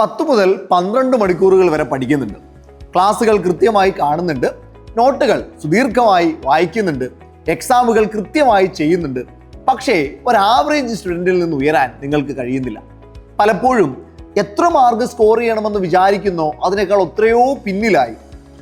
പത്ത് മുതൽ പന്ത്രണ്ട് മണിക്കൂറുകൾ വരെ പഠിക്കുന്നുണ്ട്. ക്ലാസ്സുകൾ കൃത്യമായി കാണുന്നുണ്ട്. നോട്ടുകൾ സുദീർഘമായി വായിക്കുന്നുണ്ട്. എക്സാമുകൾ കൃത്യമായി ചെയ്യുന്നുണ്ട്. പക്ഷേ ഒരു ആവറേജ് സ്റ്റുഡന്റിൽ നിന്ന് ഉയരാൻ നിങ്ങൾക്ക് കഴിയുന്നില്ല. പലപ്പോഴും എത്ര മാർക്ക് സ്കോർ ചെയ്യണമെന്ന് വിചാരിക്കുന്നോ അതിനേക്കാൾ എത്രയോ പിന്നിലായി.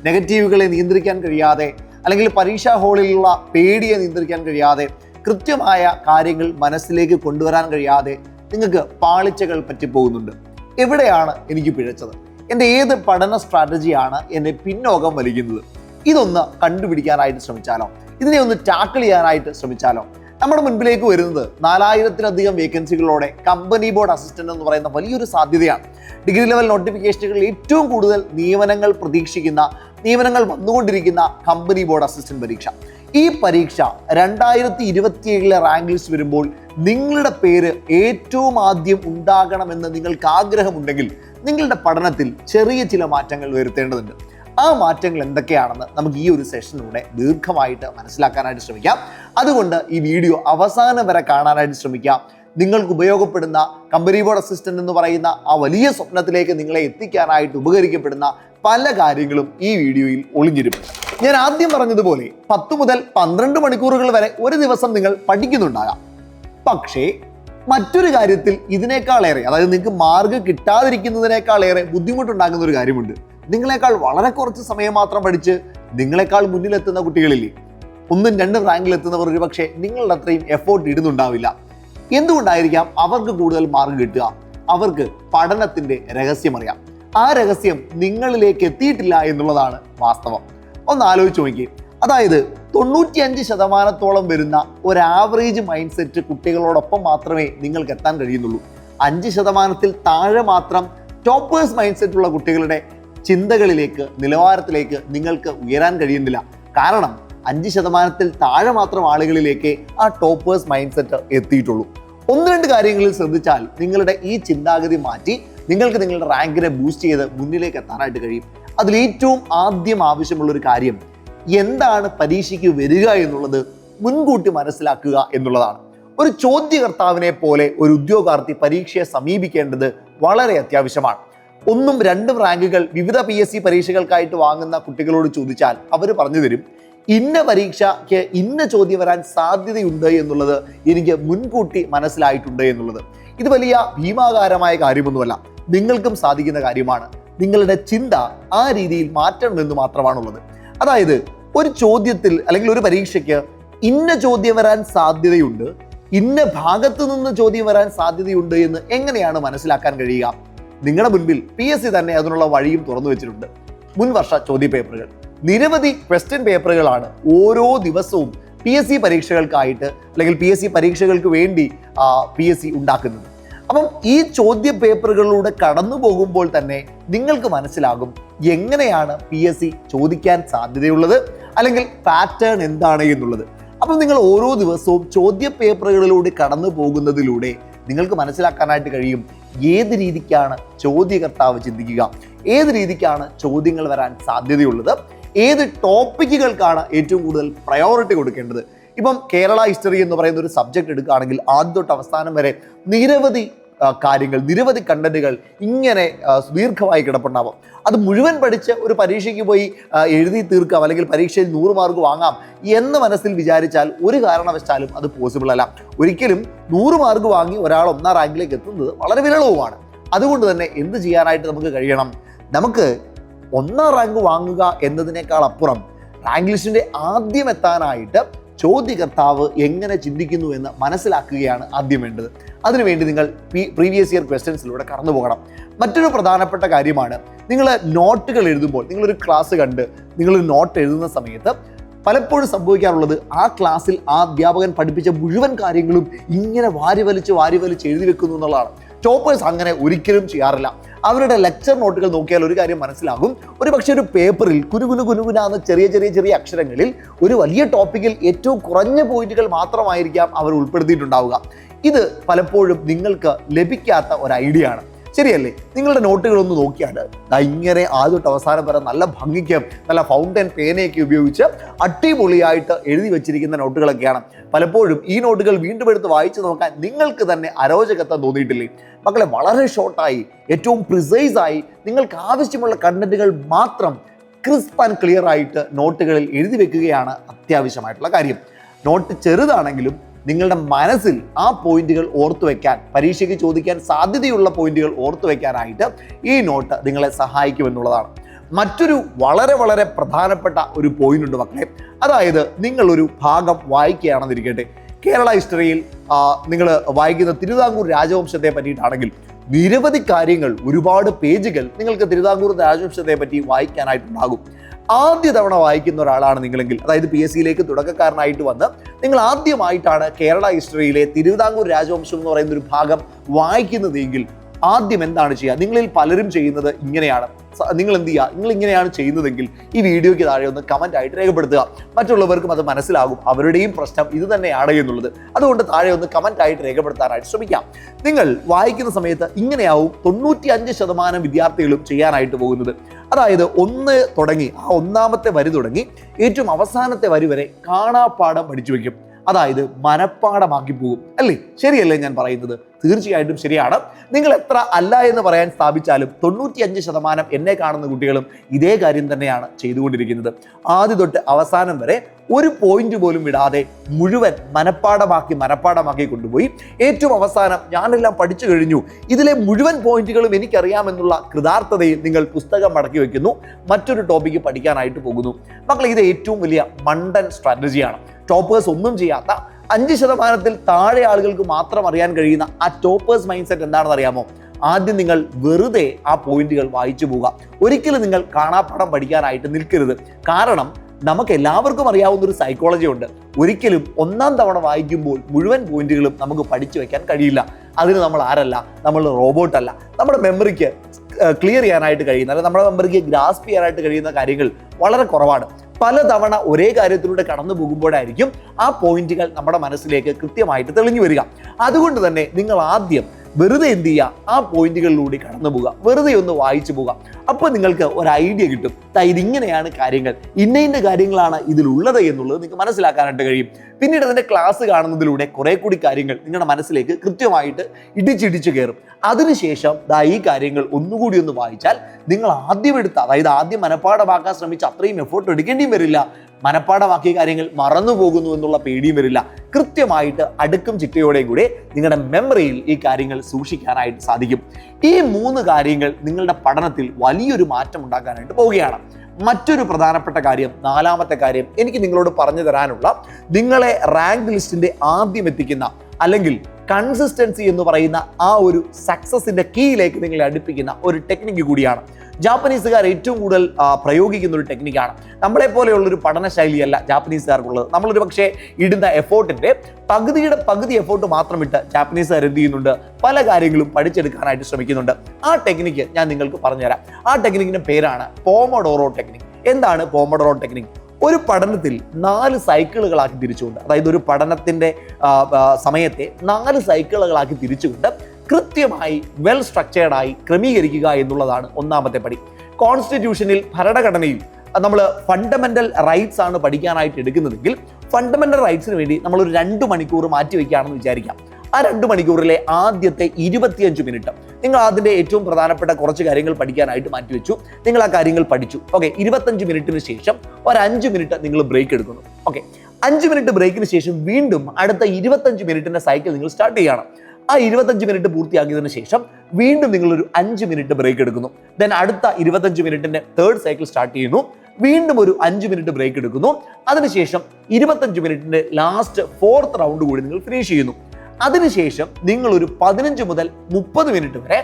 നെഗറ്റീവുകളെ നിയന്ത്രിക്കാൻ കഴിയാതെ അല്ലെങ്കിൽ പരീക്ഷാ ഹാളിലുള്ള പേടിയെ നിയന്ത്രിക്കാൻ കഴിയാതെ കൃത്യമായ കാര്യങ്ങൾ മനസ്സിലേക്ക് കൊണ്ടുവരാൻ കഴിയാതെ നിങ്ങൾക്ക് പാളിച്ചകൾ പറ്റിപ്പോകുന്നുണ്ട്. എവിടെയാണ് എനിക്ക് പിഴച്ചത്? എന്റെ ഏത് പഠന സ്ട്രാറ്റജിയാണ് എന്നെ പിന്നോക്കം വലിക്കുന്നത്? ഇതൊന്ന് കണ്ടുപിടിക്കാനായിട്ട് ശ്രമിച്ചാലോ? ഇതിനെ ഒന്ന് ടാക്കിൾ ചെയ്യാനായിട്ട് ശ്രമിച്ചാലോ? നമ്മുടെ മുൻപിലേക്ക് വരുന്നത് നാലായിരത്തിലധികം വേക്കൻസികളോടെ കമ്പനി ബോർഡ് അസിസ്റ്റന്റ് എന്ന് പറയുന്ന വലിയൊരു സാധ്യതയാണ്. ഡിഗ്രി ലെവൽ നോട്ടിഫിക്കേഷനുകളിൽ ഏറ്റവും കൂടുതൽ നിയമനങ്ങൾ പ്രതീക്ഷിക്കുന്ന നിയമനങ്ങൾ വന്നുകൊണ്ടിരിക്കുന്ന കമ്പനി ബോർഡ് അസിസ്റ്റന്റ് പരീക്ഷ. ഈ പരീക്ഷ രണ്ടായിരത്തി ഇരുപത്തിയേഴിലെ റാങ്ക് ലിസ്റ്റ് വരുമ്പോൾ നിങ്ങളുടെ പേര് ഏറ്റവും ആദ്യം ഉണ്ടാകണമെന്ന് നിങ്ങൾക്ക് ആഗ്രഹമുണ്ടെങ്കിൽ നിങ്ങളുടെ പഠനത്തിൽ ചെറിയ ചില മാറ്റങ്ങൾ വരുത്തേണ്ടതുണ്ട്. ആ മാറ്റങ്ങൾ എന്തൊക്കെയാണെന്ന് നമുക്ക് ഈ ഒരു സെഷനിലൂടെ ദീർഘമായിട്ട് മനസ്സിലാക്കാനായിട്ട് ശ്രമിക്കാം. അതുകൊണ്ട് ഈ വീഡിയോ അവസാനം വരെ കാണാനായിട്ട് ശ്രമിക്കാം. നിങ്ങൾക്ക് ഉപയോഗപ്പെടുന്ന കമ്പനി ബോർഡ് അസിസ്റ്റന്റ് എന്ന് പറയുന്ന ആ വലിയ സ്വപ്നത്തിലേക്ക് നിങ്ങളെ എത്തിക്കാനായിട്ട് ഉപകരിക്കപ്പെടുന്ന പല കാര്യങ്ങളും ഈ വീഡിയോയിൽ ഒളിഞ്ഞിരിപ്പുണ്ട് ഞാൻ ആദ്യം പറഞ്ഞതുപോലെ പത്ത് മുതൽ പന്ത്രണ്ട് മണിക്കൂറുകൾ വരെ ഒരു ദിവസം നിങ്ങൾ പഠിക്കുന്നുണ്ടാകാം. പക്ഷേ മറ്റൊരു കാര്യത്തിൽ ഇതിനേക്കാളേറെ അതായത് നിങ്ങൾക്ക് മാർഗ് കിട്ടാതിരിക്കുന്നതിനേക്കാളേറെ ബുദ്ധിമുട്ടുണ്ടാകുന്ന ഒരു കാര്യമുണ്ട്. നിങ്ങളെക്കാൾ വളരെ കുറച്ച് സമയം മാത്രം പഠിച്ച് നിങ്ങളെക്കാൾ മുന്നിലെത്തുന്ന കുട്ടികളില്ലേ? ഒന്നും രണ്ടും റാങ്കിൽ എത്തുന്നവർ ഒരു പക്ഷേ നിങ്ങളുടെ അത്രയും എഫോർട്ട് ഇടുന്നുണ്ടാവില്ല. എന്തുകൊണ്ടായിരിക്കാം അവർക്ക് കൂടുതൽ മാർക്ക് കിട്ടുക? അവർക്ക് പഠനത്തിന്റെ രഹസ്യം അറിയാം. ആ രഹസ്യം നിങ്ങളിലേക്ക് എത്തിയിട്ടില്ല എന്നുള്ളതാണ് വാസ്തവം. ഒന്ന് ആലോചിച്ച് നോക്കി അതായത് തൊണ്ണൂറ്റിയഞ്ച് ശതമാനത്തോളം വരുന്ന ഒരു ആവറേജ് മൈൻഡ് സെറ്റ് കുട്ടികളോടൊപ്പം മാത്രമേ നിങ്ങൾക്ക് എത്താൻ കഴിയുന്നുള്ളൂ. അഞ്ച് ശതമാനത്തിൽ താഴെ മാത്രം ടോപ്പേഴ്സ് മൈൻഡ് സെറ്റ് ഉള്ള കുട്ടികളുടെ ചിന്തകളിലേക്ക് നിലവാരത്തിലേക്ക് നിങ്ങൾക്ക് ഉയരാൻ കഴിയുന്നില്ല. കാരണം അഞ്ച് ശതമാനത്തിൽ താഴെ മാത്രം ആളുകളിലേക്ക് ആ ടോപ്പേഴ്സ് മൈൻഡ് സെറ്റ് എത്തിയിട്ടുള്ളൂ. ഒന്ന് രണ്ട് കാര്യങ്ങളിൽ ശ്രദ്ധിച്ചാൽ നിങ്ങളുടെ ഈ ചിന്താഗതി മാറ്റി നിങ്ങൾക്ക് നിങ്ങളുടെ റാങ്കിനെ ബൂസ്റ്റ് ചെയ്ത് മുന്നിലേക്ക് എത്താനായിട്ട് കഴിയും. അതിൽ ഏറ്റവും ആദ്യം ആവശ്യമുള്ള ഒരു കാര്യം എന്താണ് പരീക്ഷയ്ക്ക് വരിക എന്നുള്ളത് മുൻകൂട്ടി മനസ്സിലാക്കുക എന്നുള്ളതാണ്. ഒരു ചോദ്യകർത്താവിനെ പോലെ ഒരു ഉദ്യോഗാർത്ഥി പരീക്ഷയെ സമീപിക്കേണ്ടത് വളരെ അത്യാവശ്യമാണ്. ഒന്നും രണ്ടും റാങ്കുകൾ വിവിധ പി എസ് സി പരീക്ഷകൾക്കായിട്ട് വാങ്ങുന്ന കുട്ടികളോട് ചോദിച്ചാൽ അവർ പറഞ്ഞു തരും ഇന്ന പരീക്ഷയ്ക്ക് ഇന്ന ചോദ്യം വരാൻ സാധ്യതയുണ്ട് എന്നുള്ളത് എനിക്ക് മുൻകൂട്ടി മനസ്സിലായിട്ടുണ്ട് എന്നുള്ളത്. ഇത് വലിയ ഭീമാകാരമായ കാര്യമൊന്നുമല്ല നിങ്ങൾക്കും സാധിക്കുന്ന കാര്യമാണ്. നിങ്ങളുടെ ചിന്ത ആ രീതിയിൽ മാറ്റണമെന്ന് മാത്രമാണുള്ളത്. അതായത് ഒരു ചോദ്യത്തിൽ അല്ലെങ്കിൽ ഒരു പരീക്ഷയ്ക്ക് ഇന്ന ചോദ്യം വരാൻ സാധ്യതയുണ്ട് ഇന്ന ഭാഗത്തു നിന്ന് ചോദ്യം വരാൻ സാധ്യതയുണ്ട് എന്ന് എങ്ങനെയാണ് മനസ്സിലാക്കാൻ കഴിയുക? നിങ്ങളുടെ മുൻപിൽ പി എസ് സി തന്നെ അതിനുള്ള വഴിയും തുറന്നു വെച്ചിട്ടുണ്ട്. മുൻവർഷ ചോദ്യ പേപ്പറുകൾ. നിരവധി ക്വസ്റ്റ്യൻ പേപ്പറുകളാണ് ഓരോ ദിവസവും പി എസ് സി പരീക്ഷകൾക്കായിട്ട് അല്ലെങ്കിൽ പി എസ് സി പരീക്ഷകൾക്ക് വേണ്ടി പി എസ് സി ഉണ്ടാക്കുന്നത്. അപ്പം ഈ ചോദ്യ പേപ്പറുകളിലൂടെ കടന്നു പോകുമ്പോൾ തന്നെ നിങ്ങൾക്ക് മനസ്സിലാകും എങ്ങനെയാണ് പി എസ് സി ചോദിക്കാൻ സാധ്യതയുള്ളത് അല്ലെങ്കിൽ പാറ്റേൺ എന്താണ് എന്നുള്ളത്. അപ്പം നിങ്ങൾ ഓരോ ദിവസവും ചോദ്യ പേപ്പറുകളിലൂടെ കടന്നു പോകുന്നതിലൂടെ നിങ്ങൾക്ക് മനസ്സിലാക്കാനായിട്ട് കഴിയും ഏത് രീതിക്കാണ് ചോദ്യകർത്താവ് ചിന്തിക്കുക ഏത് രീതിക്കാണ് ചോദ്യങ്ങൾ വരാൻ സാധ്യതയുള്ളത് ഏത് ടോപ്പിക്കുകൾക്കാണ് ഏറ്റവും കൂടുതൽ പ്രയോറിറ്റി കൊടുക്കേണ്ടത് ഇപ്പം കേരള ഹിസ്റ്ററി എന്ന് പറയുന്ന ഒരു സബ്ജക്ട് എടുക്കുകയാണെങ്കിൽ ആദ്യം തൊട്ട് അവസാനം വരെ നിരവധി കാര്യങ്ങൾ നിരവധി കണ്ടന്റുകൾ ഇങ്ങനെ ദീർഘമായി കിടപ്പുണ്ടാവും. അത് മുഴുവൻ പഠിച്ച് ഒരു പരീക്ഷയ്ക്ക് പോയി എഴുതി തീർക്കാം അല്ലെങ്കിൽ പരീക്ഷയിൽ നൂറ് മാർക്ക് വാങ്ങാം എന്ന് മനസ്സിൽ വിചാരിച്ചാൽ ഒരു കാരണവശാലും അത് പോസിബിൾ അല്ല. ഒരിക്കലും നൂറ് മാർക്ക് വാങ്ങി ഒരാൾ ഒന്നാം റാങ്കിലേക്ക് എത്തുന്നത് വളരെ വിരളവുമാണ്. അതുകൊണ്ട് തന്നെ എന്ത് ചെയ്യാനായിട്ട് നമുക്ക് കഴിയണം? നമുക്ക് ഒന്നാം റാങ്ക് വാങ്ങുക എന്നതിനേക്കാൾ അപ്പുറം റാങ്ക് ലിസ്റ്റിന്റെ ആദ്യം എത്താനായിട്ട് ചോദ്യകർത്താവ് എങ്ങനെ ചിന്തിക്കുന്നു എന്ന് മനസ്സിലാക്കുകയാണ് ആദ്യം വേണ്ടത്. അതിനുവേണ്ടി നിങ്ങൾ പ്രീവിയസ് ഇയർ ക്വസ്റ്റ്യൻസിലൂടെ കടന്നു പോകണം. മറ്റൊരു പ്രധാനപ്പെട്ട കാര്യമാണ് നിങ്ങൾ നോട്ടുകൾ എഴുതുമ്പോൾ നിങ്ങളൊരു ക്ലാസ് കണ്ട് നിങ്ങൾ നോട്ട് എഴുതുന്ന സമയത്ത് പലപ്പോഴും സംഭവിക്കാറുള്ളത് ആ ക്ലാസ്സിൽ ആ അധ്യാപകൻ പഠിപ്പിച്ച മുഴുവൻ കാര്യങ്ങളും ഇങ്ങനെ വാരി വലിച്ച് വാരി വലിച്ച് എഴുതി വെക്കുന്നു എന്നുള്ളതാണ്. ടോപ്പേഴ്സ് അങ്ങനെ ഒരിക്കലും ചെയ്യാറില്ല. അവരുടെ ലെക്ചർ നോട്ടുകൾ നോക്കിയാൽ ഒരു കാര്യം മനസ്സിലാകും. ഒരു പക്ഷേ ഒരു പേപ്പറിൽ കുനുകുനു കുനുകുനാന്ന് ചെറിയ ചെറിയ ചെറിയ അക്ഷരങ്ങളിൽ ഒരു വലിയ ടോപ്പിക്കിൽ ഏറ്റവും കുറഞ്ഞ പോയിന്റുകൾ മാത്രമായിരിക്കാം അവർ ഉൾപ്പെടുത്തിയിട്ടുണ്ടാവുക. ഇത് പലപ്പോഴും നിങ്ങൾക്ക് ലഭിക്കാത്ത ഒരു ഐഡിയ ആണ്. ശരിയല്ലേ? നിങ്ങളുടെ നോട്ടുകൾ ഒന്ന് നോക്കിയാൽ ഇങ്ങനെ ആദ്യ അവസാനം വരെ നല്ല ഭംഗിക്കും നല്ല ഫൗണ്ടൻ പേനയൊക്കെ ഉപയോഗിച്ച് അടിപൊളിയായിട്ട് എഴുതി വെച്ചിരിക്കുന്ന നോട്ടുകളൊക്കെയാണ്. പലപ്പോഴും ഈ നോട്ടുകൾ വീണ്ടും എടുത്ത് വായിച്ചു നോക്കാൻ നിങ്ങൾക്ക് തന്നെ അരോചകത്വം തോന്നിയിട്ടില്ലേ? മക്കളെ വളരെ ഷോർട്ടായി ഏറ്റവും പ്രിസൈസ് ആയി നിങ്ങൾക്ക് ആവശ്യമുള്ള കണ്ടന്റുകൾ മാത്രം ക്രിസ്പ് ആൻഡ് ക്ലിയർ ആയിട്ട് നോട്ടുകളിൽ എഴുതി വെക്കുകയാണ് അത്യാവശ്യമായിട്ടുള്ള കാര്യം. നോട്ട് ചെറുതാണെങ്കിലും നിങ്ങളുടെ മനസ്സിൽ ആ പോയിന്റുകൾ ഓർത്തു വെക്കാൻ പരീക്ഷയ്ക്ക് ചോദിക്കാൻ സാധ്യതയുള്ള പോയിന്റുകൾ ഓർത്തു വെക്കാനായിട്ട് ഈ നോട്ട് നിങ്ങളെ സഹായിക്കുമെന്നുള്ളതാണ്. മറ്റൊരു വളരെ വളരെ പ്രധാനപ്പെട്ട ഒരു പോയിന്റ് ഉണ്ട് മക്കളെ. അതായത് നിങ്ങളൊരു ഭാഗം വായിക്കുകയാണെന്നിരിക്കട്ടെ. കേരള ഹിസ്റ്ററിയിൽ നിങ്ങൾ വായിക്കുന്ന തിരുവിതാംകൂർ രാജവംശത്തെ പറ്റിയിട്ടാണെങ്കിൽ നിരവധി കാര്യങ്ങൾ ഒരുപാട് പേജുകൾ നിങ്ങൾക്ക് തിരുവിതാംകൂർ രാജവംശത്തെ പറ്റി വായിക്കാനായിട്ടുണ്ടാകും. ആദ്യ തവണ വായിക്കുന്ന ഒരാളാണ് നിങ്ങളെങ്കിൽ. അതായത് പി എസ് സിയിലേക്ക് തുടക്കക്കാരനായിട്ട് വന്ന് നിങ്ങൾ ആദ്യമായിട്ടാണ് കേരള ഹിസ്റ്ററിയിലെ തിരുവിതാംകൂർ രാജവംശം എന്ന് പറയുന്ന ഒരു ഭാഗം വായിക്കുന്നതെങ്കിൽ ആദ്യം എന്താണ് ചെയ്യുക? നിങ്ങളിൽ പലരും ചെയ്യുന്നത് ഇങ്ങനെയാണ്. നിങ്ങൾ എന്ത് ചെയ്യുക? നിങ്ങൾ ഇങ്ങനെയാണ് ചെയ്യുന്നതെങ്കിൽ ഈ വീഡിയോയ്ക്ക് താഴെ ഒന്ന് കമന്റ് ആയിട്ട് രേഖപ്പെടുത്തുക. മറ്റുള്ളവർക്കും അത് മനസ്സിലാകും. അവരുടെയും പ്രശ്നം ഇത് തന്നെയാണ് എന്നുള്ളത്. അതുകൊണ്ട് താഴെ ഒന്ന് കമന്റ് ആയിട്ട് രേഖപ്പെടുത്താനായിട്ട് ശ്രമിക്കാം. നിങ്ങൾ വായിക്കുന്ന സമയത്ത് ഇങ്ങനെയാവും തൊണ്ണൂറ്റി അഞ്ച് ശതമാനം വിദ്യാർത്ഥികളും ചെയ്യാനായിട്ട് പോകുന്നത്. അതായത് ഒന്ന് തുടങ്ങി ആ ഒന്നാമത്തെ വരി തുടങ്ങി ഏറ്റവും അവസാനത്തെ വരി വരെ കാണാപ്പാഠം പഠിച്ചു വെക്കും. അതായത് മനപ്പാടമാക്കി പോകും. അല്ലേ? ശരിയല്ലേ ഞാൻ പറയുന്നത്? തീർച്ചയായിട്ടും ശരിയാണ്. നിങ്ങൾ എത്ര അല്ല എന്ന് പറയാൻ സ്ഥാപിച്ചാലും തൊണ്ണൂറ്റിയഞ്ച് ശതമാനം എന്നെ കാണുന്ന കുട്ടികളും ഇതേ കാര്യം തന്നെയാണ് ചെയ്തുകൊണ്ടിരിക്കുന്നത്. ആദ്യ തൊട്ട് അവസാനം വരെ ഒരു പോയിന്റ് പോലും വിടാതെ മുഴുവൻ മനപ്പാടമാക്കി മനപ്പാടമാക്കി കൊണ്ടുപോയി. ഏറ്റവും അവസാനം ഞാനെല്ലാം പഠിച്ചു കഴിഞ്ഞു. ഇതിലെ മുഴുവൻ പോയിന്റുകളും എനിക്കറിയാമെന്നുള്ള കൃതാർത്ഥതയിൽ നിങ്ങൾ പുസ്തകം മടക്കി വെക്കുന്നു മറ്റൊരു ടോപ്പിക്ക് പഠിക്കാനായിട്ട് പോകുന്നു. മക്കളെ ഇത് ഏറ്റവും വലിയ മണ്ടൻ സ്ട്രാറ്റജിയാണ് ടോപ്പേഴ്സ് ഒന്നും ചെയ്യാത്ത അഞ്ച് ശതമാനത്തിൽ താഴെ ആളുകൾക്ക് മാത്രം അറിയാൻ കഴിയുന്ന ആ ടോപ്പേഴ്സ് മൈൻഡ് സെറ്റ് എന്താണെന്ന് അറിയാമോ? ആദ്യം നിങ്ങൾ വെറുതെ ആ പോയിന്റുകൾ വായിച്ചു പോവുക. ഒരിക്കലും നിങ്ങൾ കാണാപ്പാഠം പഠിക്കാനായിട്ട് നിൽക്കരുത്. കാരണം നമുക്ക് എല്ലാവർക്കും അറിയാവുന്ന ഒരു സൈക്കോളജി ഉണ്ട്. ഒരിക്കലും ഒന്നാം തവണ വായിക്കുമ്പോൾ മുഴുവൻ പോയിന്റുകളും നമുക്ക് പഠിച്ചു വെക്കാൻ കഴിയില്ല. അതിന് നമ്മൾ ആരല്ല? നമ്മൾ റോബോട്ട് അല്ല. നമ്മുടെ മെമ്മറിക്ക് ക്ലിയർ ചെയ്യാനായിട്ട് കഴിയുന്ന അല്ലെങ്കിൽ നമ്മുടെ മെമ്മറിക്ക് ഗ്രാസ്പ് ചെയ്യാനായിട്ട് കഴിയുന്ന കാര്യങ്ങൾ വളരെ കുറവാണ്. പലതവണ ഒരേ കാര്യത്തിലൂടെ കടന്നു പോകുമ്പോഴായിരിക്കും ആ പോയിന്റുകൾ നമ്മുടെ മനസ്സിലേക്ക് കൃത്യമായിട്ട് തെളിഞ്ഞു വരിക. അതുകൊണ്ട് തന്നെ നിങ്ങൾ ആദ്യം വെറുതെ എന്ത് ചെയ്യുക? ആ പോയിന്റുകളിലൂടെ കടന്നു പോവുക. വെറുതെ ഒന്ന് വായിച്ചു പോവുക. അപ്പോൾ നിങ്ങൾക്ക് ഒരു ഐഡിയ കിട്ടും. ഇതിങ്ങനെയാണ് കാര്യങ്ങൾ. ഇന്ന ഇന്ന കാര്യങ്ങളാണ് ഇതിലുള്ളത് എന്നുള്ളത് നിങ്ങൾക്ക് മനസ്സിലാക്കാനായിട്ട് കഴിയും. പിന്നീട് അതിന്റെ ക്ലാസ് കാണുന്നതിലൂടെ കുറെ കൂടി കാര്യങ്ങൾ നിങ്ങളുടെ മനസ്സിലേക്ക് കൃത്യമായിട്ട് ഇടിച്ചിടിച്ച് കയറും. അതിനുശേഷം ദാ ഈ കാര്യങ്ങൾ ഒന്നുകൂടി ഒന്ന് വായിച്ചാൽ നിങ്ങൾ ആദ്യം എടുത്ത അതായത് ആദ്യം മനഃപ്പാടമാക്കാൻ ശ്രമിച്ച അത്രയും എഫേർട്ട് എടുക്കേണ്ടിയും വരില്ല. മനഃപ്പാടമാക്കിയ കാര്യങ്ങൾ മറന്നു പോകുന്നു എന്നുള്ള പേടിയും വരില്ല. കൃത്യമായിട്ട് അടുക്കും ചിട്ടയോടെയും കൂടെ നിങ്ങളുടെ മെമ്മറിയിൽ ഈ കാര്യങ്ങൾ സൂക്ഷിക്കാനായിട്ട് സാധിക്കും. ഈ മൂന്ന് കാര്യങ്ങൾ നിങ്ങളുടെ പഠനത്തിൽ വലിയൊരു മാറ്റം ഉണ്ടാക്കാനായിട്ട് പോവുകയാണ്. മറ്റൊരു പ്രധാനപ്പെട്ട കാര്യം നാലാമത്തെ കാര്യം എനിക്ക് നിങ്ങളോട് പറഞ്ഞു തരാനുള്ള നിങ്ങളെ റാങ്ക് ലിസ്റ്റിന്റെ ആദ്യം എത്തിക്കുന്ന അല്ലെങ്കിൽ കൺസിസ്റ്റൻസി എന്ന് പറയുന്ന ആ ഒരു സക്സസിന്റെ കീയിലേക്ക് നിങ്ങളെ അടുപ്പിക്കുന്ന ഒരു ടെക്നിക്ക് കൂടിയാണ്. ജാപ്പനീസുകാർ ഏറ്റവും കൂടുതൽ പ്രയോഗിക്കുന്ന ഒരു ടെക്നിക്കാണ് നമ്മളെ പോലെയുള്ള ഒരു പഠന ശൈലിയല്ല ജാപ്പനീസുകാർക്കുള്ളത് നമ്മളൊരു പക്ഷേ ഇടുന്ന എഫോർട്ടിന്റെ പകുതിയുടെ പകുതി എഫോർട്ട് മാത്രം ഇട്ട് ജാപ്പനീസുകാർ എന്ത് ചെയ്യുന്നുണ്ട്? പല കാര്യങ്ങളും പഠിച്ചെടുക്കാനായിട്ട് ശ്രമിക്കുന്നുണ്ട്. ആ ടെക്നിക്ക് ഞാൻ നിങ്ങൾക്ക് പറഞ്ഞുതരാം. ആ ടെക്നിക്കിന്റെ പേരാണ് പോമഡോറോ ടെക്നിക് എന്താണ് പോമഡോറോ ടെക്നിക് ഒരു പഠനത്തിൽ നാല് സൈക്കിളുകളാക്കി തിരിച്ചുകൊണ്ട് അതായത് ഒരു ആ, സമയത്തെ നാല് സൈക്കിളുകളാക്കി തിരിച്ചുകൊണ്ട് കൃത്യമായി വെൽ സ്ട്രക്ചേർഡായി ക്രമീകരിക്കുക എന്നുള്ളതാണ് ഒന്നാമത്തെ പടി. കോൺസ്റ്റിറ്റ്യൂഷനിൽ ഭരണഘടനയിൽ നമ്മൾ ഫണ്ടമെന്റൽ റൈറ്റ്സ് ആണ് പഠിക്കാനായിട്ട് എടുക്കുന്നതെങ്കിൽ ഫണ്ടമെന്റൽ റൈറ്റ്സിന് വേണ്ടി നമ്മൾ ഒരു രണ്ട് മണിക്കൂർ മാറ്റി വയ്ക്കുകയാണെന്ന് വിചാരിക്കാം. ആ രണ്ട് മണിക്കൂറിലെ ആദ്യത്തെ ഇരുപത്തിയഞ്ച് മിനിറ്റ്. നിങ്ങൾ അതിന്റെ ഏറ്റവും പ്രധാനപ്പെട്ട കുറച്ച് കാര്യങ്ങൾ പഠിക്കാനായിട്ട് മാറ്റിവെച്ചു നിങ്ങൾ ആ കാര്യങ്ങൾ പഠിച്ചു. ഓക്കെ ഇരുപത്തഞ്ച് മിനിറ്റിന് ശേഷം ഒരു അഞ്ച് മിനിറ്റ് നിങ്ങൾ ബ്രേക്ക് എടുക്കുന്നു. ഓക്കെ അഞ്ച് മിനിറ്റ് ബ്രേക്കിന് ശേഷം വീണ്ടും അടുത്ത ഇരുപത്തഞ്ച് മിനിറ്റിന്റെ സൈക്കിൾ നിങ്ങൾ സ്റ്റാർട്ട് ചെയ്യണം. ആ ഇരുപത്തഞ്ച് മിനിറ്റ് പൂർത്തിയാക്കിയതിനു ശേഷം വീണ്ടും നിങ്ങൾ ഒരു അഞ്ച് മിനിറ്റ് ബ്രേക്ക് എടുക്കുന്നു. ദെൻ അടുത്ത ഇരുപത്തഞ്ച് മിനിറ്റിന്റെ തേർഡ് സൈക്കിൾ സ്റ്റാർട്ട് ചെയ്യുന്നു. വീണ്ടും ഒരു അഞ്ച് മിനിറ്റ് ബ്രേക്ക് എടുക്കുന്നു. അതിനുശേഷം ഇരുപത്തഞ്ച് മിനിറ്റിന്റെ ലാസ്റ്റ് ഫോർത്ത് റൗണ്ട് കൂടി നിങ്ങൾ ഫിനിഷ് ചെയ്യുന്നു. അതിനുശേഷം നിങ്ങൾ ഒരു പതിനഞ്ച് മുതൽ മുപ്പത് മിനിറ്റ് വരെ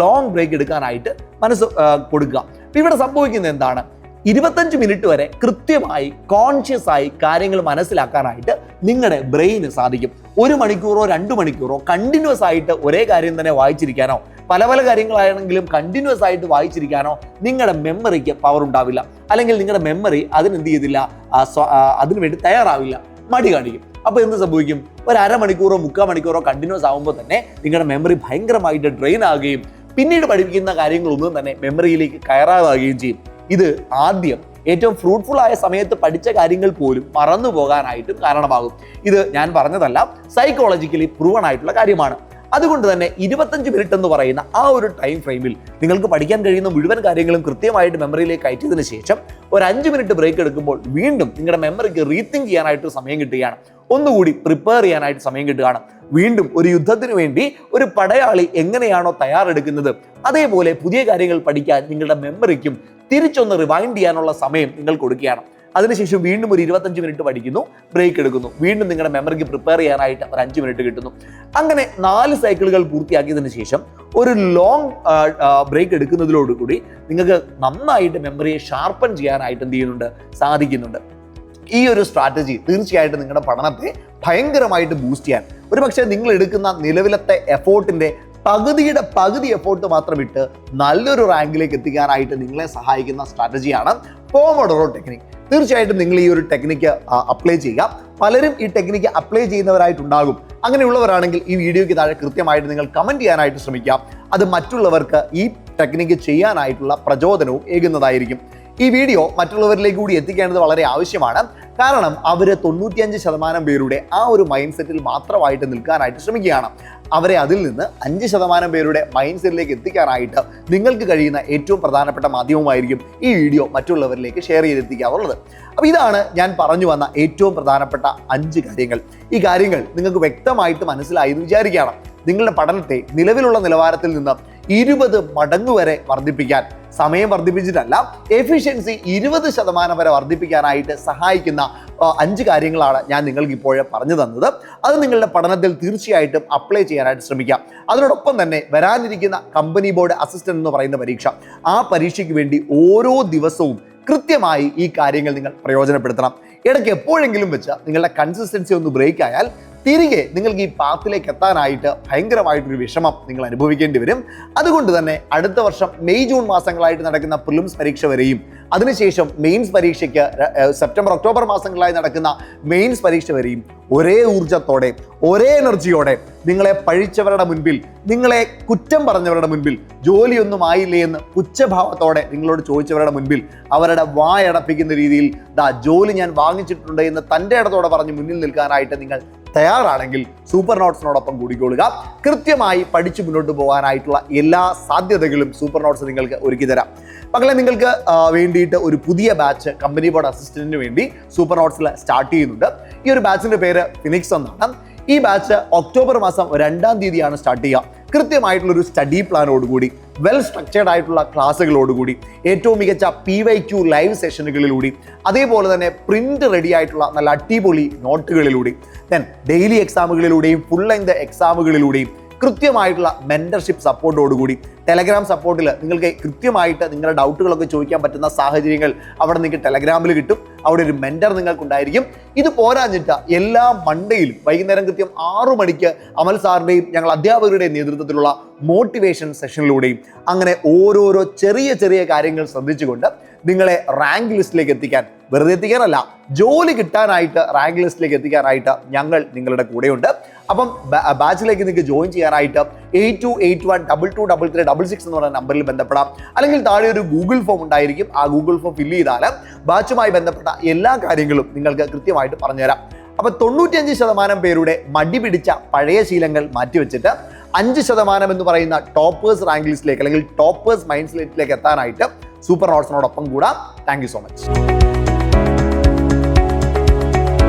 ലോങ് ബ്രേക്ക് എടുക്കാനായിട്ട് മനസ്സ് കൊടുക്കുക. ഇവിടെ സംഭവിക്കുന്നത് എന്താണ്? ഇരുപത്തഞ്ച് മിനിറ്റ് വരെ കൃത്യമായി കോൺഷ്യസ് ആയി കാര്യങ്ങൾ മനസ്സിലാക്കാനായിട്ട് നിങ്ങളുടെ ബ്രെയിന് സാധിക്കും. ഒരു മണിക്കൂറോ രണ്ട് മണിക്കൂറോ കണ്ടിന്യൂസ് ആയിട്ട് ഒരേ കാര്യം തന്നെ വായിച്ചിരിക്കാനോ പല പല കാര്യങ്ങളാണെങ്കിലും കണ്ടിന്യൂസ് ആയിട്ട് വായിച്ചിരിക്കാനോ നിങ്ങളുടെ മെമ്മറിക്ക് പവർ ഉണ്ടാവില്ല. അല്ലെങ്കിൽ നിങ്ങളുടെ മെമ്മറി അതിനെന്ത് ചെയ്തില്ല അതിനുവേണ്ടി തയ്യാറാവില്ല. മടി കാണിക്കും. അപ്പോൾ എന്ത് സംഭവിക്കും? ഒരു അരമണിക്കൂറോ മുക്കാൽ മണിക്കൂറോ കണ്ടിന്യൂസ് ആകുമ്പോൾ തന്നെ നിങ്ങളുടെ മെമ്മറി ഭയങ്കരമായിട്ട് ഡ്രെയിൻ ആകുകയും പിന്നീട് പഠിപ്പിക്കുന്ന കാര്യങ്ങളൊന്നും തന്നെ മെമ്മറിയിലേക്ക് കയറാതാകുകയും ചെയ്യും. ഇത് ആദ്യം ഏറ്റവും ഫ്രൂട്ട്ഫുൾ ആയ സമയത്ത് പഠിച്ച കാര്യങ്ങൾ പോലും മറന്നു പോകാനായിട്ടും കാരണമാകും. ഇത് ഞാൻ പറഞ്ഞതല്ല സൈക്കോളജിക്കലി പ്രൂവൺ ആയിട്ടുള്ള കാര്യമാണ്. അതുകൊണ്ട് തന്നെ ഇരുപത്തഞ്ച് മിനിറ്റ് എന്ന് പറയുന്ന ആ ഒരു ടൈം ഫ്രെയിമിൽ നിങ്ങൾക്ക് പഠിക്കാൻ കഴിയുന്ന മുഴുവൻ കാര്യങ്ങളും കൃത്യമായിട്ട് മെമ്മറിയിലേക്ക് അയച്ചതിന് ശേഷം ഒരു അഞ്ച് മിനിറ്റ് ബ്രേക്ക് എടുക്കുമ്പോൾ വീണ്ടും നിങ്ങളുടെ മെമ്മറിക്ക് റീതിങ്ക് ചെയ്യാനായിട്ട് സമയം കിട്ടുകയാണ്. ഒന്നുകൂടി പ്രിപ്പയർ ചെയ്യാനായിട്ട് സമയം കിട്ടുകയാണ്. വീണ്ടും ഒരു യുദ്ധത്തിന് വേണ്ടി ഒരു പടയാളി എങ്ങനെയാണോ തയ്യാറെടുക്കുന്നത് അതേപോലെ പുതിയ കാര്യങ്ങൾ പഠിക്കാൻ നിങ്ങളുടെ മെമ്മറിക്കും തിരിച്ചൊന്ന് റിവൈൻഡ് ചെയ്യാനുള്ള സമയം നിങ്ങൾ കൊടുക്കുകയാണ്. അതിനുശേഷം വീണ്ടും ഒരു ഇരുപത്തഞ്ച് മിനിറ്റ് പഠിക്കുന്നു ബ്രേക്ക് എടുക്കുന്നു. വീണ്ടും നിങ്ങളുടെ മെമ്മറിക്ക് പ്രിപ്പയർ ചെയ്യാനായിട്ട് ഒരു അഞ്ച് മിനിറ്റ് കിട്ടുന്നു. അങ്ങനെ നാല് സൈക്കിളുകൾ പൂർത്തിയാക്കിയതിന് ശേഷം ഒരു ലോങ് ബ്രേക്ക് എടുക്കുന്നതിലോടുകൂടി നിങ്ങൾക്ക് നന്നായിട്ട് മെമ്മറിയെ ഷാർപ്പൺ ചെയ്യാനായിട്ട് എന്ത് ചെയ്യുന്നുണ്ട്? സാധിക്കുന്നുണ്ട്. ഈ ഒരു സ്ട്രാറ്റജി തീർച്ചയായിട്ടും നിങ്ങളുടെ പഠനത്തെ ഭയങ്കരമായിട്ട് ബൂസ്റ്റ് ചെയ്യാൻ. ഒരു പക്ഷേ നിങ്ങൾ എടുക്കുന്ന നിലവിലത്തെ എഫോർട്ടിന്റെ പകുതിയുടെ പകുതി എഫോർട്ട് മാത്രം ഇട്ട് നല്ലൊരു റാങ്കിലേക്ക് എത്തിക്കാനായിട്ട് നിങ്ങളെ സഹായിക്കുന്ന സ്ട്രാറ്റജിയാണ് പോമോഡോറോ ടെക്നിക് തീർച്ചയായിട്ടും നിങ്ങൾ ഈ ഒരു ടെക്നിക്ക് അപ്ലൈ ചെയ്യുക. പലരും ഈ ടെക്നിക്ക് അപ്ലൈ ചെയ്യുന്നവരായിട്ടുണ്ടാകും. അങ്ങനെയുള്ളവരാണെങ്കിൽ ഈ വീഡിയോയ്ക്ക് താഴെ കൃത്യമായിട്ട് നിങ്ങൾ കമന്റ് ചെയ്യാനായിട്ട് ശ്രമിക്കുക. അത് മറ്റുള്ളവർക്ക് ഈ ടെക്നിക്ക് ചെയ്യാനായിട്ടുള്ള പ്രചോദനവും ഏകുന്നതായിരിക്കും. ഈ വീഡിയോ മറ്റുള്ളവരിലേക്ക് കൂടി എത്തിക്കേണ്ടത് വളരെ ആവശ്യമാണ്. കാരണം അവർ തൊണ്ണൂറ്റിയഞ്ച് ശതമാനം പേരുടെ ആ ഒരു മൈൻഡ് സെറ്റിൽ മാത്രമായിട്ട് നിൽക്കാനായിട്ട് ശ്രമിക്കുകയാണ്. അവരെ അതിൽ നിന്ന് അഞ്ച് ശതമാനം പേരുടെ മൈൻഡ് സെറ്റിലേക്ക് എത്തിക്കാനായിട്ട് നിങ്ങൾക്ക് കഴിയുന്ന ഏറ്റവും പ്രധാനപ്പെട്ട മാധ്യമമായിരിക്കും ഈ വീഡിയോ മറ്റുള്ളവരിലേക്ക് ഷെയർ ചെയ്തെത്തിക്കാറുള്ളത് അപ്പോൾ ഇതാണ് ഞാൻ പറഞ്ഞു വന്ന ഏറ്റവും പ്രധാനപ്പെട്ട അഞ്ച് കാര്യങ്ങൾ. ഈ കാര്യങ്ങൾ നിങ്ങൾക്ക് വ്യക്തമായിട്ട് മനസ്സിലായി എന്ന് വിചാരിക്കുകയാണ്. നിങ്ങളുടെ പഠനത്തെ നിലവിലുള്ള നിലവാരത്തിൽ നിന്ന് ഇരുപത് മടങ്ങ് വരെ വർദ്ധിപ്പിക്കാൻ സമയം വർദ്ധിപ്പിച്ചിട്ടല്ല എഫിഷ്യൻസി ഇരുപത് ശതമാനം വരെ വർദ്ധിപ്പിക്കാനായിട്ട് സഹായിക്കുന്ന അഞ്ച് കാര്യങ്ങളാണ് ഞാൻ നിങ്ങൾക്ക് ഇപ്പോഴേ പറഞ്ഞു തന്നത്. അത് നിങ്ങളുടെ പഠനത്തിൽ തീർച്ചയായിട്ടും അപ്ലൈ ചെയ്യാനായിട്ട് ശ്രമിക്കാം. അതിനോടൊപ്പം തന്നെ വരാനിരിക്കുന്ന കമ്പനി ബോർഡ് അസിസ്റ്റന്റ് എന്ന് പറയുന്ന പരീക്ഷ ആ പരീക്ഷയ്ക്ക് വേണ്ടി ഓരോ ദിവസവും കൃത്യമായി ഈ കാര്യങ്ങൾ നിങ്ങൾ പ്രയോജനപ്പെടുത്തണം. ഇടയ്ക്ക് എപ്പോഴെങ്കിലും വെച്ച് നിങ്ങളുടെ കൺസിസ്റ്റൻസി ഒന്ന് ബ്രേക്ക് ആയാൽ തിരികെ നിങ്ങൾക്ക് ഈ പാത്തിലേക്ക് എത്താനായിട്ട് ഭയങ്കരമായിട്ടൊരു വിഷമം നിങ്ങൾ അനുഭവിക്കേണ്ടി വരും. അതുകൊണ്ട് തന്നെ അടുത്ത വർഷം മെയ് ജൂൺ മാസങ്ങളായിട്ട് നടക്കുന്ന പ്രിലിംസ് പരീക്ഷ വരെയും അതിനുശേഷം മെയിൻസ് പരീക്ഷയ്ക്ക് സെപ്റ്റംബർ ഒക്ടോബർ മാസങ്ങളായി നടക്കുന്ന മെയിൻസ് പരീക്ഷ വരെയും ഒരേ ഊർജത്തോടെ ഒരേ എനർജിയോടെ നിങ്ങളെ പഴിച്ചവരുടെ മുൻപിൽ നിങ്ങളെ കുറ്റം പറഞ്ഞവരുടെ മുൻപിൽ ജോലിയൊന്നും ആയില്ലേ എന്ന് പുച്ഛഭാവത്തോടെ നിങ്ങളോട് ചോദിച്ചവരുടെ മുൻപിൽ അവരുടെ വായടപ്പിക്കുന്ന രീതിയിൽ ദാ ജോലി ഞാൻ വാങ്ങിച്ചിട്ടുണ്ട് എന്ന് തന്റെ ഇടത്തോടെ പറഞ്ഞ് മുന്നിൽ നിൽക്കാനായിട്ട് നിങ്ങൾ തയ്യാറാണെങ്കിൽ സൂപ്പർ നോട്ട്സിനോടൊപ്പം കൂടിക്കൊള്ളുക. കൃത്യമായി പഠിച്ചു മുന്നോട്ട് പോകാനായിട്ടുള്ള എല്ലാ സാധ്യതകളും സൂപ്പർ നോട്ട്സ് നിങ്ങൾക്ക് ഒരുക്കി തരാം. മക്കളെ നിങ്ങൾക്ക് വേണ്ടിയിട്ട് ഒരു പുതിയ ബാച്ച് കമ്പനി ബോർഡ് അസിസ്റ്റന്റിന് വേണ്ടി സൂപ്പർ നോട്ട്സിൽ സ്റ്റാർട്ട് ചെയ്യുന്നുണ്ട്. ഈ ഒരു ബാച്ചിന്റെ പേര് ഫിനിക്സ് എന്നാണ്. ഈ ബാച്ച് ഒക്ടോബർ മാസം രണ്ടാം തീയതിയാണ് സ്റ്റാർട്ട് ചെയ്യുക. കൃത്യമായിട്ടുള്ള ഒരു സ്റ്റഡി പ്ലാനോടുകൂടി വെൽ സ്ട്രക്ചേർഡ് ആയിട്ടുള്ള ക്ലാസ്സുകളോടുകൂടി ഏറ്റവും മികച്ച പി വൈ ക്യു ലൈവ് സെഷനുകളിലൂടെ അതേപോലെ തന്നെ പ്രിന്റ് റെഡി ആയിട്ടുള്ള നല്ല അടിപൊളി നോട്ടുകളിലൂടെ ദെൻ ഡെയിലി എക്സാമുകളിലൂടെയും ഫുൾ ലെങ്ത് എക്സാമുകളിലൂടെയും കൃത്യമായിട്ടുള്ള മെന്റർഷിപ്പ് സപ്പോർട്ടോടുകൂടി ടെലഗ്രാം സപ്പോർട്ടിൽ നിങ്ങൾക്ക് കൃത്യമായിട്ട് നിങ്ങളുടെ ഡൗട്ടുകളൊക്കെ ചോദിക്കാൻ പറ്റുന്ന സാഹചര്യങ്ങൾ അവിടെ നിങ്ങൾക്ക് ടെലഗ്രാമിൽ കിട്ടും. അവിടെ ഒരു മെന്റർ നിങ്ങൾക്കുണ്ടായിരിക്കും. ഇത് പോരാഞ്ഞിട്ട് എല്ലാ മണ്ടയിലും വൈകുന്നേരം കൃത്യം ആറു മണിക്ക് അമൽ സാറിന്റെയും ഞങ്ങൾ അധ്യാപകരുടെയും നേതൃത്വത്തിലുള്ള മോട്ടിവേഷൻ സെഷനിലൂടെയും അങ്ങനെ ഓരോരോ ചെറിയ ചെറിയ കാര്യങ്ങൾ ശ്രദ്ധിച്ചുകൊണ്ട് നിങ്ങളെ റാങ്ക് ലിസ്റ്റിലേക്ക് എത്തിക്കാൻ വെറുതെ എത്തിക്കാനല്ല ജോലി കിട്ടാനായിട്ട് റാങ്ക് ലിസ്റ്റിലേക്ക് എത്തിക്കാനായിട്ട് ഞങ്ങൾ നിങ്ങളുടെ കൂടെയുണ്ട്. അപ്പം ബാച്ചിലേക്ക് നിങ്ങൾക്ക് ജോയിൻ ചെയ്യാനായിട്ട് eight two eight one double two double three double six എന്ന് പറയുന്ന നമ്പറിൽ ബന്ധപ്പെടാം. അല്ലെങ്കിൽ താഴെ ഒരു ഗൂഗിൾ ഫോം ഉണ്ടായിരിക്കും. ആ ഗൂഗിൾ ഫോം ഫില്ല് ചെയ്താൽ ബാച്ചുമായി ബന്ധപ്പെട്ട എല്ലാ കാര്യങ്ങളും നിങ്ങൾക്ക് കൃത്യമായിട്ട് പറഞ്ഞുതരാം. അപ്പൊ തൊണ്ണൂറ്റിയഞ്ച് ശതമാനം പേരുടെ മടി പിടിച്ച പഴയ ശീലങ്ങൾ മാറ്റിവെച്ചിട്ട് അഞ്ച് ശതമാനം എന്ന് പറയുന്ന ടോപ്പേഴ്സ് റാങ്ക് ലിസ്റ്റിലേക്ക് അല്ലെങ്കിൽ ടോപ്പേഴ്സ് മൈൻഡ് സെറ്റിലേക്ക് എത്താനായിട്ട് സൂപ്പർ നോട്ട്സിനോടൊപ്പം കൂടാം. Thank so much